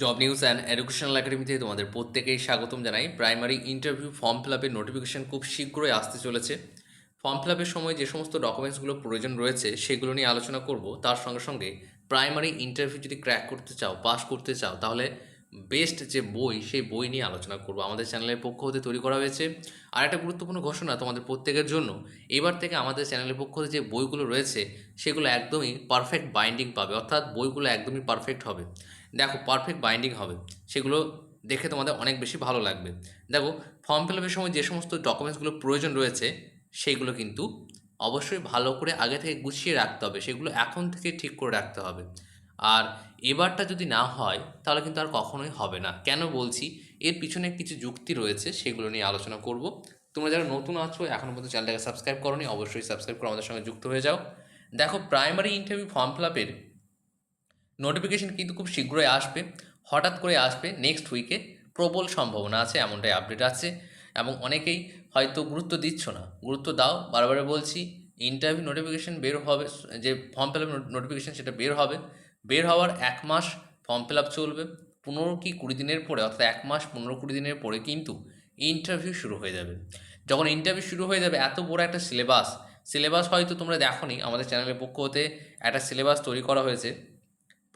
Job news and educational একাডেমিতে তোমাদের প্রত্যেকেই স্বাগতম জানাই। প্রাইমারি ইন্টারভিউ ফর্ম ফিল আপের নোটিফিকেশন খুব শীঘ্রই আসতে চলেছে। ফর্ম ফিল আপের সময় যে সমস্ত ডকুমেন্টসগুলো প্রয়োজন রয়েছে, সেগুলো নিয়ে আলোচনা করব। তার সঙ্গে সঙ্গে প্রাইমারি ইন্টারভিউ যদি ক্র্যাক করতে চাও পাস করতে চাও, তাহলে বেস্ট যে বই, সেই বই নিয়ে আলোচনা করব। আমাদের চ্যানেলের পক্ষ হতে তৈরি করা হয়েছে। আর একটা গুরুত্বপূর্ণ ঘোষণা তোমাদের প্রত্যেকের জন্য। এবার থেকে আমাদের চ্যানেলের পক্ষ হতে যে বইগুলো রয়েছে, সেগুলো একদমই পারফেক্ট বাইন্ডিং পাবে। অর্থাৎ বইগুলো একদমই পারফেক্ট হবে। দেখো পারফেক্ট বাইন্ডিং হবে। সেগুলো দেখে তোমাদের অনেক বেশি ভালো লাগবে। দেখো ফর্ম ফিল আপের সময় যে সমস্ত ডকুমেন্টসগুলো প্রয়োজন রয়েছে সেইগুলো কিন্তু অবশ্যই ভালো করে আগে থেকে গুছিয়ে রাখতে হবে। সেগুলো এখন থেকে ঠিক করে রাখতে হবে। আর এবারটা যদি না হয়, তাহলে কিন্তু আর কখনোই হবে না। কেন বলছি? এর পিছনে কিছু যুক্তি রয়েছে, সেগুলো নিয়ে আলোচনা করব। তোমরা যারা নতুন আছো এখনও পর্যন্ত চ্যানেলটাকে সাবস্ক্রাইব করোনি, অবশ্যই সাবস্ক্রাইব করে আমাদের সঙ্গে যুক্ত হয়ে যাও। দেখো প্রাইমারি ইন্টারভিউ ফর্ম ফিল আপের নোটিফিকেশন কিন্তু খুব শীঘ্রই আসবে, হঠাৎ করে আসবে নেক্সট উইকে প্রবল সম্ভাবনা আছে, এমনটাই আপডেট আছে। এবং অনেকেই হয়তো গুরুত্ব দিচ্ছ না। গুরুত্ব দাও, বারবার বলছি ইন্টারভিউ নোটিফিকেশন বের হবে, যে ফর্ম ফিল আপ নোটিফিকেশন সেটা বের হবে। বের হওয়ার এক মাস ফর্ম ফিল আপ চলবে। পনেরো কি কুড়ি দিনের পরে, অর্থাৎ এক মাস পনেরো কুড়ি দিনের পরে কিন্তু ইন্টারভিউ শুরু হয়ে যাবে। যখন ইন্টারভিউ শুরু হয়ে যাবে, এত বড় একটা সিলেবাস সিলেবাস হয়তো তোমরা দেখোনি আমাদের চ্যানেলের পক্ষ হতে, একটা সিলেবাস তৈরি করা হয়েছে।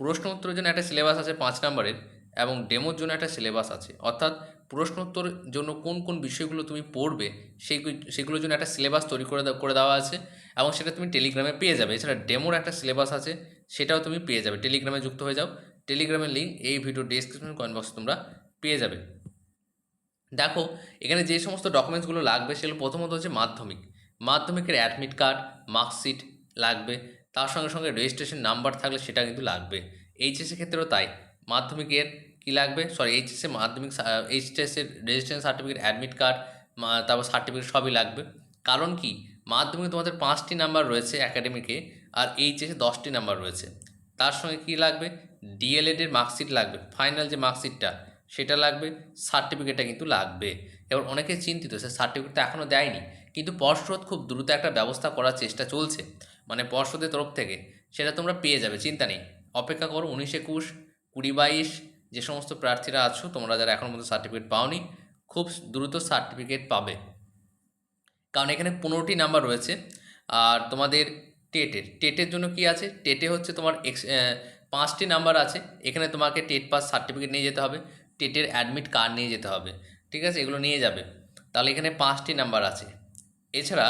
প্রশ্ন উত্তরের জন্য একটা সিলেবাস আছে পাঁচ নম্বরের এবং ডেমোর জন্য একটা সিলেবাস আছে। অর্থাৎ প্রশ্ন উত্তরের জন্য কোন কোন বিষয়গুলো তুমি পড়বে সেই সেগুলোর জন্য একটা সিলেবাস তৈরি করে করে দেওয়া আছে এবং সেটা তুমি টেলিগ্রামে পেয়ে যাবে। এছাড়া ডেমোর একটা সিলেবাস আছে, সেটাও তুমি পেয়ে যাবে। টেলিগ্রামে যুক্ত হয়ে যাও। টেলিগ্রামের লিঙ্ক এই ভিডিও ডিসক্রিপশন কমেন্ট বক্সে তোমরা পেয়ে যাবে। দেখো, এখানে যে সমস্ত ডকুমেন্টসগুলো লাগবে, সেগুলো প্রথমত হচ্ছে মাধ্যমিক। মাধ্যমিকের অ্যাডমিট কার্ড মার্কশিট লাগবে। তার সঙ্গে সঙ্গে রেজিস্ট্রেশন নাম্বার থাকলে সেটা কিন্তু লাগবে। এইচএসের ক্ষেত্রেও তাই। মাধ্যমিকের কি লাগবে? সরি এইচএসএ মাধ্যমিক এইচএসের রেজিস্ট্রেশন সার্টিফিকেট অ্যাডমিট কার্ড তারপর সার্টিফিকেট সবই লাগবে। কারণ কি? মাধ্যমিকে তোমাদের পাঁচটি নাম্বার রয়েছে একাডেমিকে আর এইচএসে দশটি নাম্বার রয়েছে। তার সঙ্গে কি লাগবে? ডিএলএডের মার্কশিট লাগবে। ফাইনাল যে মার্কশিটটা সেটা লাগবে। সার্টিফিকেটটা কিন্তু লাগবে। এবার অনেকে চিন্তিত, সে সার্টিফিকেটটা এখনও দেয়নি। কিন্তু পর্ষদ খুব দ্রুত একটা ব্যবস্থা করার চেষ্টা চলছে। মানে পর্ষদের তরফ থেকে, সেটা তোমরা পেয়ে যাবে, চিন্তা নেই। অপেক্ষা করো, উনিশ একুশ, কুড়ি বাইশ, যে সমস্ত প্রার্থীরা আছো, তোমরা যারা এখন মধ্যে সার্টিফিকেট পাওনি, খুব দ্রুত সার্টিফিকেট পাবে। কারণ এখানে পনেরোটি নাম্বার রয়েছে, আর তোমাদের টেটের টেটের জন্য কি আছে? টেটে হচ্ছে তোমার এক্স পাঁচটি নাম্বার আছে, এখানে তোমাকে টেট পাস সার্টিফিকেট নিয়ে যেতে হবে টেটের অ্যাডমিট কার্ড নিয়ে যেতে হবে, ঠিক আছে? এগুলো নিয়ে যাবে। তাহলে এখানে পাঁচটি নাম্বার আছে। এছাড়া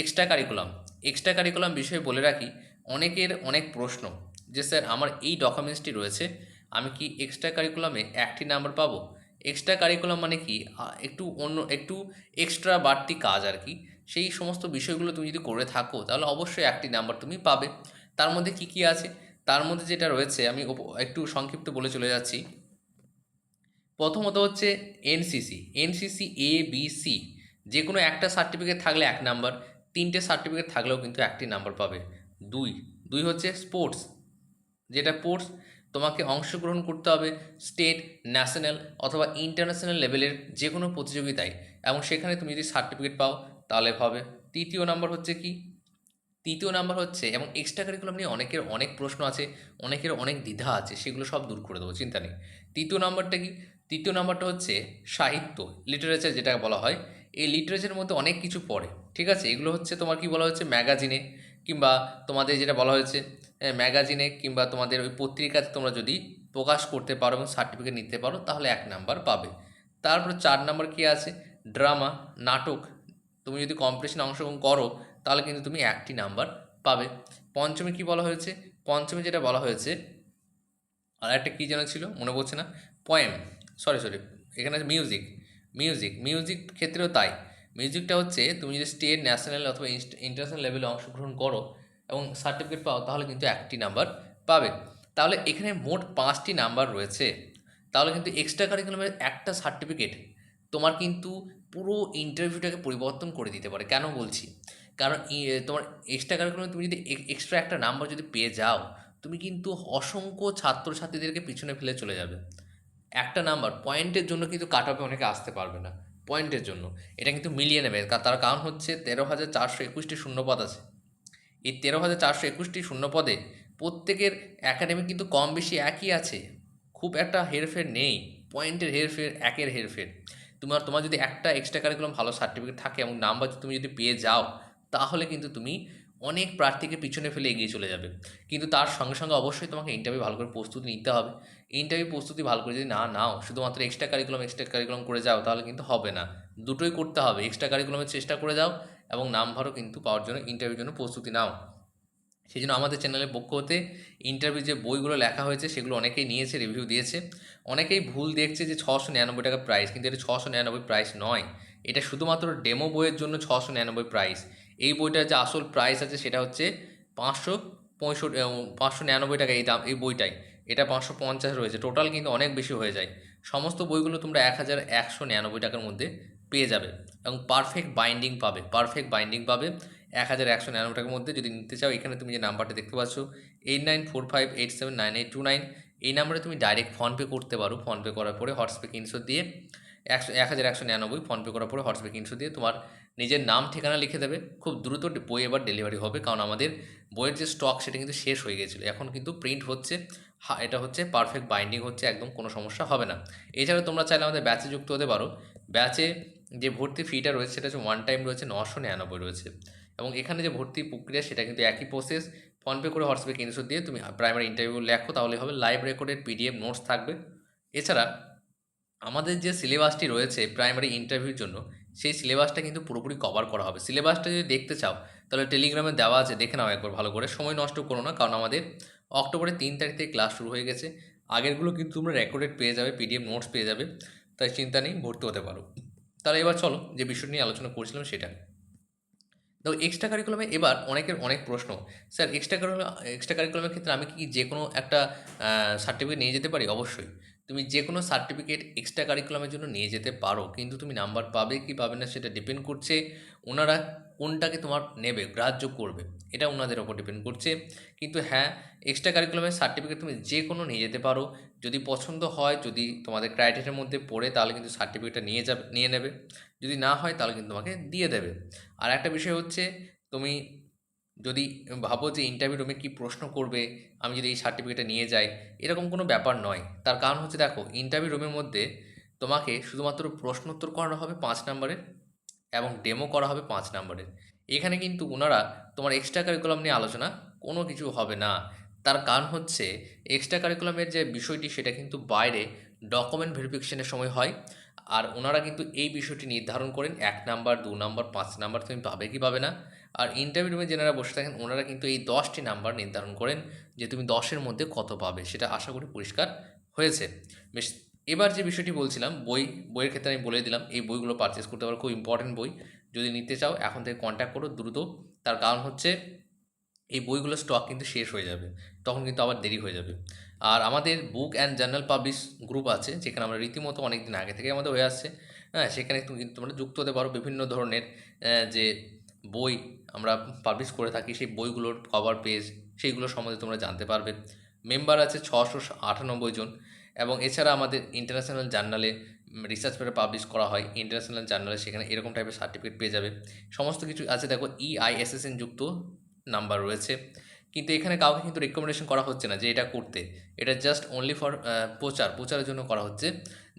এক্সট্রা কারিকুলাম এক্সট্রা কারিকুলাম বিষয়ে বলে রাখি, অনেকের অনেক প্রশ্ন যে, স্যার, আমার এই ডকুমেন্টসটি রয়েছে, আমি কি এক্সট্রা কারিকুলামে একটি নাম্বার পাবো? এক্সট্রা কারিকুলাম মানে কি? একটু অন্য, একটু এক্সট্রা বাড়তি কাজ আর কি। সেই সমস্ত বিষয়গুলো তুমি যদি করে থাকো, তাহলে অবশ্যই একটি নাম্বার তুমি পাবে। তার মধ্যে কি কি আছে? তার মধ্যে যেটা রয়েছে, আমি একটু সংক্ষিপ্ত বলে চলে যাচ্ছি। প্রথমত হচ্ছে NCC NCC A B C যে কোনো একটা সার্টিফিকেট থাকলে এক নাম্বার তিনটে সার্টিফিকেট থাকলেও কিন্তু একটি নাম্বার পাবে। দুই দুই হচ্ছে স্পোর্টস যেটা স্পোর্টস তোমাকে অংশগ্রহণ করতে হবে স্টেট ন্যাশনাল অথবা ইন্টারন্যাশনাল লেভেলের যে কোনো প্রতিযোগিতায় এবং সেখানে তুমি যদি সার্টিফিকেট পাও তাহলে হবে। তৃতীয় নাম্বার হচ্ছে কি? তৃতীয় নাম্বার হচ্ছে এবং এক্সট্রা কারিকুলাম নিয়ে অনেকের অনেক প্রশ্ন আছে, অনেকের অনেক দ্বিধা আছে, সেগুলো সব দূর করে দেবো, চিন্তা নেই। তৃতীয় নাম্বারটা কি? তৃতীয় নাম্বারটা হচ্ছে সাহিত্য লিটারেচার যেটা বলা হয়, এই লিটারেচারের মধ্যে অনেক কিছু পড়ে। ঠিক আছে? এগুলো হচ্ছে তোমার কি বলা হচ্ছে ম্যাগাজিনে কিংবা তোমাদের যেটা বলা হয়েছে ম্যাগাজিনে কিংবা তোমাদের ওই পত্রিকাতে তোমরা যদি প্রকাশ করতে পারো এবং সার্টিফিকেট নিতে পারো, তাহলে এক নাম্বার পাবে। তারপর চার নাম্বার কি আছে? ড্রামা নাটক। তুমি যদি কম্পিটিশনে অংশগ্রহণ করো, তাহলে কিন্তু তুমি একটি নাম্বার পাবে। পঞ্চমে কি বলা হয়েছে? পঞ্চমে যেটা বলা হয়েছে, আর একটা কী যেন ছিল? মনে পড়ছে না। পয়েম সরি সরি এখানে মিউজিক মিউজিক মিউজিক ক্ষেত্রেও তাই। মিউজিকটা হচ্ছে তুমি যদি স্টেট ন্যাশনাল অথবা ইন্টারন্যাশনাল লেভেলে অংশগ্রহণ করো এবং সার্টিফিকেট পাও, তাহলে কিন্তু একটি নাম্বার পাবে। তাহলে এখানে মোট পাঁচটি নাম্বার রয়েছে। তাহলে কিন্তু এক্সট্রা কারিকুলামের একটা সার্টিফিকেট তোমার কিন্তু পুরো ইন্টারভিউটাকে পরিবর্তন করে দিতে পারে। কেন বলছি? কারণ তোমার এক্সট্রা কারিকুলামে তুমি যদি এক্সট্রা একটা নাম্বার যদি পেয়ে যাও, তুমি কিন্তু অসংখ্য ছাত্রছাত্রীদেরকে পিছনে ফেলে চলে যাবে। একটা নাম্বার পয়েন্টের জন্য কিন্তু কাট অফে অনেকে আসতে পারবে না। পয়েন্টের জন্য। এটা কিন্তু মিলিয়ে নেবে। তার কারণ হচ্ছে তেরো হাজার চারশো একুশটি শূন্যপদ আছে। এই তেরো হাজার চারশো একুশটি শূন্যপদে প্রত্যেকের অ্যাকাডেমি কিন্তু কম বেশি একই আছে। খুব একটা হেরফের নেই। পয়েন্টের হেরফের, একের হেরফের। তোমার তোমার যদি একটা এক্সট্রা কারিকুলাম ভালো সার্টিফিকেট থাকে এবং নাম্বার তুমি যদি পেয়ে যাও, তাহলে কিন্তু তুমি অনেক প্রার্থীকে পিছনে ফেলে এগিয়ে চলে যাবে। কিন্তু তার সঙ্গে সঙ্গে অবশ্যই তোমাকে ইন্টারভিউ ভালো করে প্রস্তুতি নিতে হবে। ইন্টারভিউ প্রস্তুতি ভালো করে যদি না নাও, শুধুমাত্র এক্সট্রা কারিকুলাম এক্সট্রা কারিকুলাম করে যাও, তাহলে কিন্তু হবে না। দুটোই করতে হবে। এক্সট্রা কারিকুলামের চেষ্টা করে যাও এবং নাম নাম্বারও কিন্তু পাওয়ার জন্য ইন্টারভিউর জন্য প্রস্তুতি নাও। সেই জন্য আমাদের চ্যানেলের পক্ষ হতে ইন্টারভিউ যে বইগুলো লেখা হয়েছে, সেগুলো অনেকেই নিয়েছে রিভিউ দিয়েছে। অনেকেই ভুল দেখছে যে ছশো নিরানব্বই টাকা প্রাইস কিন্তু এটা ছশো নিরানব্বই প্রাইস নয়। এটা শুধুমাত্র ডেমো বইয়ের জন্য ছশো নিরানব্বই প্রাইস এই বইটার যে আসল প্রাইস আছে সেটা হচ্ছে পাঁচশো পঁয়ষট্টি পাঁচশো নিরানব্বই টাকা এই দাম, এই বইটাই। এটা পাঁচশো পঞ্চাশ রয়েছে। টোটাল কিন্তু অনেক বেশি হয়ে যায়। সমস্ত বইগুলো তোমরা এক হাজার একশো নিরানব্বই টাকার মধ্যে পেয়ে যাবে এবং পারফেক্ট বাইন্ডিং পাবে পারফেক্ট বাইন্ডিং পাবে এক হাজার একশো নিরানব্বই টাকার মধ্যে যদি নিতে চাও। এখানে তুমি যে নাম্বারটা দেখতে পাচ্ছ eight nine four five eight seven nine eight two nine এই নাম্বারে তুমি ডাইরেক্ট ফোনপে করতে পারো। ফোনপে করার পরে হোয়াটসঅ্যাপে কিনশো দিয়ে একশো এক হাজার একশো নিরানব্বই ফোনপে করার পরে হোয়াটসঅ্যাপে কিনশো দিয়ে তোমার নিজের নাম, ঠিকানা লিখে দেবে। খুব দ্রুত বই এবার ডেলিভারি হবে। কারণ আমাদের বইয়ের যে স্টক সেটা কিন্তু শেষ হয়ে গেছিল। এখন কিন্তু প্রিন্ট হচ্ছে। এটা হচ্ছে পারফেক্ট বাইন্ডিং হচ্ছে, একদম কোনো সমস্যা হবে না। এছাড়া তোমরা চাইলে আমাদের ব্যাচে যুক্ত হতে পারো। ব্যাচে যে ভর্তি ফিটা রয়েছে, সেটা হচ্ছে ওয়ান টাইম রয়েছে, নশো নিরানব্বই রয়েছে। এবং এখানে যে ভর্তি প্রক্রিয়া, সেটা কিন্তু একই প্রসেস ফোনপে করে হোয়াটসঅ্যাপে কিনশো দিয়ে তুমি প্রাইমারি ইন্টারভিউ লেখো তাহলে হবে। লাইভ রেকর্ডের পিডিএফ নোটস থাকবে। এছাড়া আমাদের যে সিলেবাসটি রয়েছে প্রাইমারি ইন্টারভিউর জন্য, সেই সিলেবাসটা কিন্তু পুরোপুরি কভার করা হবে। সিলেবাসটা যদি দেখতে চাও, তাহলে টেলিগ্রামে দেওয়া আছে, দেখে নাও একবার ভালো করে। সময় নষ্ট করো না, কারণ আমাদের অক্টোবরের তিন তারিখ থেকে ক্লাস শুরু হয়ে গেছে। আগেরগুলো কিন্তু তোমরা রেকর্ডেড পেয়ে যাবে পিডিএফ নোটস পেয়ে যাবে, তাই চিন্তা নেই, ভর্তি হতে পারো। তাহলে এবার চলো, যে বিষয় নিয়ে আলোচনা করছিলাম সেটা। তো এক্সট্রা কারিকুলামে এবার অনেকের অনেক প্রশ্ন। স্যার এক্সট্রা কারিকুলাম এক্সট্রা কারিকুলামের ক্ষেত্রে আমি কি যে কোনো একটা সার্টিফিকেট নিয়ে যেতে পারি? অবশ্যই। তুমি যে কোনো সার্টিফিকেট এক্সট্রা কারিকুলামের জন্য নিয়ে যেতে পারো, কিন্তু তুমি নাম্বার পাবে কি পাবে না সেটা ডিপেন্ড করছে ওনারা কোনটাকে তোমার নেবে, গ্রাহ্য করবে, এটা ওনাদের ওপর ডিপেন্ড করছে। কিন্তু হ্যাঁ এক্সট্রা কারিকুলামের সার্টিফিকেট তুমি যে কোনো নিয়ে যেতে পারো, যদি পছন্দ হয়, যদি তোমাদের ক্রাইটেরিয়ার মধ্যে পড়ে, তাহলে কিন্তু সার্টিফিকেটটা নিয়ে যাবে, নিয়ে নেবে। যদি না হয়, তাহলে কিন্তু তোমাকে দিয়ে দেবে। আর একটা বিষয় হচ্ছে, তুমি যদি ভাবো যে ইন্টারভিউ রুমে কী প্রশ্ন করবে, আমি যদি এই সার্টিফিকেটটা নিয়ে যাই, এরকম কোনো ব্যাপার নয়। তার কারণ হচ্ছে দেখো ইন্টারভিউ রুমের মধ্যে তোমাকে শুধুমাত্র প্রশ্নোত্তর করানো হবে পাঁচ নম্বরের এবং ডেমো করা হবে পাঁচ নম্বরের এখানে কিন্তু ওনারা তোমার এক্সট্রা কারিকুলাম নিয়ে আলোচনা কোনো কিছু হবে না। তার কারণ হচ্ছে এক্সট্রা কারিকুলামের যে বিষয়টি, সেটা কিন্তু বাইরে ডকুমেন্ট ভেরিফিকেশনের সময় হয়। আর ওনারা কিন্তু এই বিষয়টি নির্ধারণ করেন, এক নাম্বার দু নাম্বার পাঁচ নাম্বার তুমি পাবে কি পাবে না। আর ইন্টারভিউ রুমে যেনারা বসে থাকেন, ওনারা কিন্তু এই দশটি নাম্বার নির্ধারণ করেন যে তুমি দশের মধ্যে কত পাবে, সেটা আশা করি পরিষ্কার হয়েছে। বেশ, এবার যে বিষয়টি বলছিলাম, বই, বইয়ের ক্ষেত্রে আমি বলে দিলাম, এই বইগুলো পারচেস করতে পারো, খুব ইম্পর্টেন্ট বই। যদি নিতে চাও, এখন থেকে কন্ট্যাক্ট করো দ্রুত। তার কারণ হচ্ছে, এই বইগুলোর স্টক কিন্তু শেষ হয়ে যাবে, তখন কিন্তু আবার দেরি হয়ে যাবে। আর আমাদের book and journal publish group আছে, যেখানে আমরা রীতিমতো অনেক দিন আগে থেকে আমাদের হয়ে আসছে। হ্যাঁ সেখানে কিন্তু তোমরা যুক্ত হতে পারো বিভিন্ন ধরনের যে বই আমরা পাবলিশ করে থাকি, সেই বইগুলোর কভার পেজ সেইগুলো সম্বন্ধে তোমরা জানতে পারবে। মেম্বার আছে ছশো আটানব্বই জন এবং এছাড়া আমাদের ইন্টারন্যাশনাল জার্নালে রিসার্চ পেপার পাবলিশ করা হয়। ইন্টারন্যাশনাল জার্নালে সেখানে এরকম টাইপের সার্টিফিকেট পেয়ে যাবে। সমস্ত কিছু আছে, দেখো E ইআইএসএসএন যুক্ত নাম্বার রয়েছে। কিন্তু এখানে কাউকে কিন্তু রেকমেন্ডেশন করা হচ্ছে না যে এটা করতে। এটা জাস্ট অনলি ফর প্রচার। প্রচারের জন্য করা হচ্ছে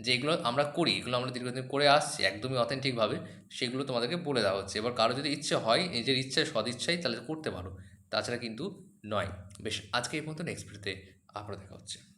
যে এগুলো আমরা করি, এগুলো আমরা দীর্ঘদিন করে আসছি, একদমই অথেন্টিকভাবে সেগুলো তোমাদেরকে বলে দেওয়া হচ্ছে। এবার কারও যদি ইচ্ছে হয়, নিজের ইচ্ছায় সদিচ্ছাই তাহলে করতে পারো। তাছাড়া কিন্তু নয়। বেশ, আজকে এই পর্যন্ত নেক্সট ভিডিওতে আবার দেখা হচ্ছে।